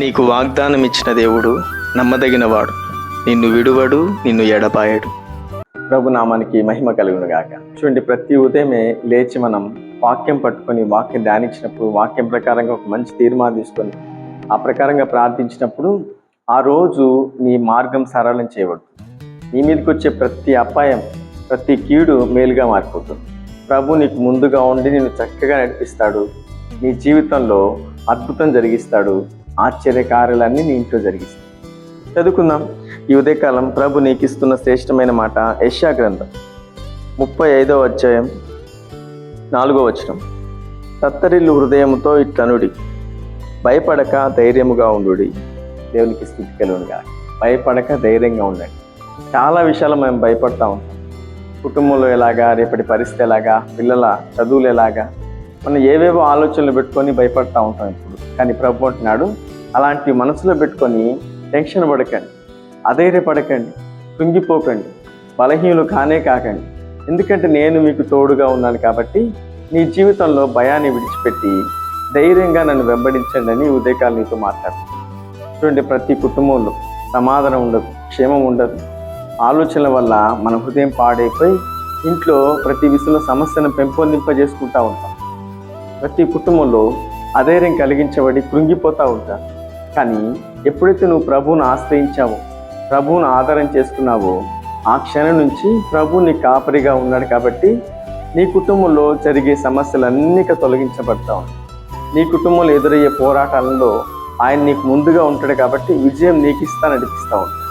నీకు వాగ్దానం ఇచ్చిన దేవుడు నమ్మదగినవాడు. నిన్ను విడువడు నిన్ను ఎడపాయడు ప్రభు నామానికి మహిమ కలుగును గాక చూడండి ప్రతి ఉదయమే లేచి మనం వాక్యం పట్టుకొని వాక్యం ధ్యానించినప్పుడు వాక్యం ప్రకారంగా ఒక మంచి తీర్మానం తీసుకొని ఆ ప్రకారంగా ప్రార్థించినప్పుడు ఆ రోజు నీ మార్గం సరళం చేయబడుతుంది. నీ మీదకి వచ్చే ప్రతి అపాయం ప్రతి కీడు మేలుగా మారిపోతుంది. ప్రభు నీకు ముందుగా ఉండి నిన్ను చక్కగా నడిపిస్తాడు. నీ జీవితంలో అద్భుతం జరిగిస్తాడు. ఆశ్చర్య కార్యాలన్నీ నీ ఇంట్లో జరిగిస్తాయి. చదువుకుందాం. ఈ ఉదయకాలం ప్రభు నీకు ఇస్తున్న శ్రేష్టమైన మాట యష్యా గ్రంథం. ముప్పై ఐదో అధ్యాయం నాలుగో వచనం. తత్తరిల్లు హృదయంతో ఇట్లనుడి. భయపడక ధైర్యముగా ఉండుడి. దేవునికి స్థితి కలుగునుగా భయపడక ధైర్యంగా ఉండండి. చాలా విషయాలు మేము భయపడతా ఉంటాం. కుటుంబంలో ఎలాగా రేపటి పరిస్థితి ఎలాగా పిల్లల చదువులు ఎలాగా మనం ఏవేవో ఆలోచనలు పెట్టుకొని భయపడతా ఉంటాం ఇప్పుడు. కానీ ప్రభు అంటున్నాడు అలాంటి మనసులో పెట్టుకొని టెన్షన్ పడకండి అధైర్యపడకండి కృంగిపోకండి బలహీనులు కానే కాకండి. ఎందుకంటే నేను మీకు తోడుగా ఉన్నాను కాబట్టి నీ జీవితంలో భయాన్ని విడిచిపెట్టి ధైర్యంగా నన్ను వెంబడించండి అని ఉదయకాలు నీతో మాట్లాడుతున్నాను చూడండి ప్రతి కుటుంబంలో సమాధానం ఉండదు క్షేమం ఉండదు. ఆలోచనల వల్ల మన హృదయం పాడైపోయి ఇంట్లో ప్రతి విషయంలో సమస్యను పెంపొందింపజేసుకుంటూ ఉంటాం. ప్రతి కుటుంబంలో అధైర్యం కలిగించబడి కృంగిపోతూ ఉంటారు కానీ ఎప్పుడైతే నువ్వు ప్రభువును ఆశ్రయించావో ప్రభువును ఆధారం చేసుకున్నావో ఆ క్షణం నుంచి ప్రభు నీ కాపరిగా ఉన్నాడు కాబట్టి నీ కుటుంబంలో జరిగే సమస్యలన్నీ తొలగించబడతావు నీ కుటుంబంలో ఎదురయ్యే పోరాటాలలో ఆయన నీకు ముందుగా ఉంటాడు కాబట్టి విజయం నీకు ఇస్తా నడిపిస్తూ ఉంటాడు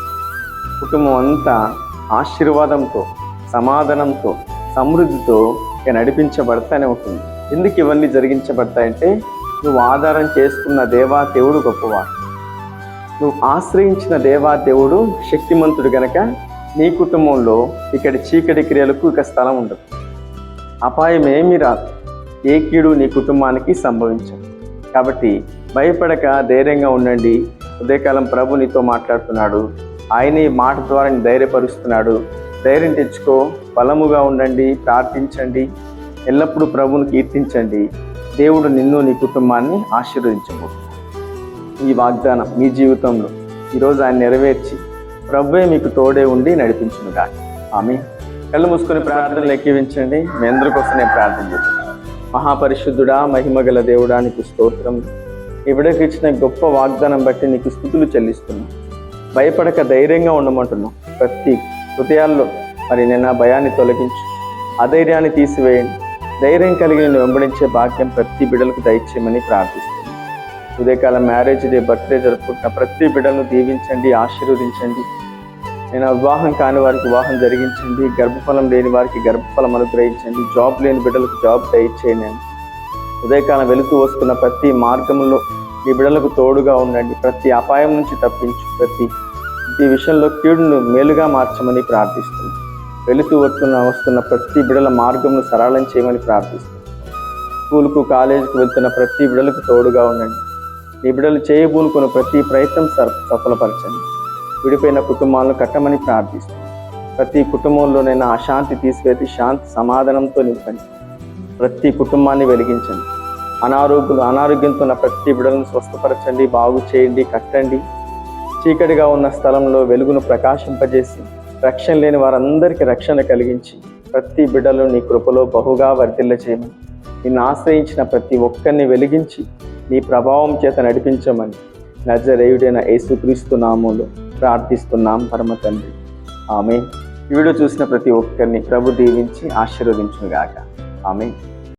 కుటుంబం అంతా ఆశీర్వాదంతో సమాధానంతో సమృద్ధితో ఇక నడిపించబడతానే ఉంటుంది. ఎందుకు ఇవన్నీ జరిగించబడతాయంటే నువ్వు ఆధారం చేసుకున్న దేవా దేవుడు గొప్పవాడు. నువ్వు ఆశ్రయించిన దేవా దేవుడు శక్తిమంతుడు గనక నీ కుటుంబంలో ఇక్కడి చీకటి క్రియలకు ఇక స్థలం ఉండదు. అపాయం ఏమీ రాదు ఏ కీడు నీ కుటుంబానికి సంభవించదు. కాబట్టి భయపడక ధైర్యంగా ఉండండి. ఉదయకాలం ప్రభు నీతో మాట్లాడుతున్నాడు. ఆయన ఈ మాట ద్వారా నీ ధైర్యపరుస్తున్నాడు. ధైర్యం తెచ్చుకో బలముగా ఉండండి ప్రార్థించండి. ఎల్లప్పుడూ ప్రభుని కీర్తించండి. దేవుడు నిన్ను నీ కుటుంబాన్ని ఆశీర్వదించబోతుంది ఈ వాగ్దానం మీ జీవితంలో ఈరోజు ఆయన నెరవేర్చి ప్రభువే మీకు తోడే ఉండి నడిపించునుగా ఆమె. కళ్ళు మూసుకొని ప్రార్థనలు ఎక్కివించండి. మీ అందరి కోసం నేను ప్రార్థన చేస్తున్నాను మహాపరిశుద్ధుడా మహిమగల దేవుడా నీకు స్తోత్రం. ఇవిడకి ఇచ్చిన గొప్ప వాగ్దానం బట్టి నీకు స్థుతులు చెల్లిస్తున్నాం. భయపడక ధైర్యంగా ఉండమంటున్నాం. ప్రతి హృదయాల్లో మరి నేను భయాన్ని తొలగించు. అధైర్యాన్ని తీసివేయండి. ధైర్యం కలిగి నేను వెంబడించే భాగ్యం ప్రతి బిడలకు దయచేయమని ప్రార్థిస్తున్నాను ఉదయకాలం మ్యారేజ్ డే బర్త్డే జరుపుకుంటున్న ప్రతి బిడ్డలను దీవించండి ఆశీర్వదించండి. నేను వివాహం కాని వారికి వివాహం జరిగించండి గర్భఫలం లేని వారికి గర్భఫలం అనుగ్రహించండి జాబ్ లేని బిడ్డలకు జాబ్ దయచేయండి ఉదయకాలం వెళుతూ వస్తున్న ప్రతి మార్గంలో ఈ బిడ్డలకు తోడుగా ఉండండి ప్రతి అపాయం నుంచి తప్పించు ప్రతి ఈ విషయంలో కీడును మేలుగా మార్చమని ప్రార్థిస్తుంది వెళుతూ వస్తున్న వస్తున్న ప్రతి బిడల మార్గంను సరళం చేయమని ప్రార్థిస్తుంది స్కూల్కు కాలేజీకి వెళ్తున్న ప్రతి బిడలకు తోడుగా ఉండండి. నీ బిడ్డలు చేయబూనుకున్న ప్రతి ప్రయత్నం సఫలపరచండి. విడిపోయిన కుటుంబాలను కట్టమని ప్రార్థిస్తాను ప్రతి కుటుంబంలోనైనా అశాంతి తీసివేసి శాంతి సమాధానంతో నింపండి. ప్రతి కుటుంబాన్ని వెలిగించండి. అనారోగ్యం అనారోగ్యంతో ఉన్న ప్రతి బిడలను స్వస్థపరచండి బాగు చేయండి కట్టండి. చీకటిగా ఉన్న స్థలంలో వెలుగును ప్రకాశింపజేసి రక్షణ లేని వారందరికీ రక్షణ కలిగించి ప్రతి బిడ్డలు నీ కృపలో బహుగా వర్ధిల్ల చేయమని నిన్ను ఆశ్రయించిన ప్రతి ఒక్కరిని వెలిగించి నీ ప్రభావం చేత నడిపించమని నజరేయుడైన యేసుక్రీస్తు నామంలో ప్రార్థిస్తున్నాం పరమ తండ్రి. ఆమె వీడియో చూసిన ప్రతి ఒక్కరిని ప్రభు దీవించి ఆశీర్వదించునుగాక. ఆమె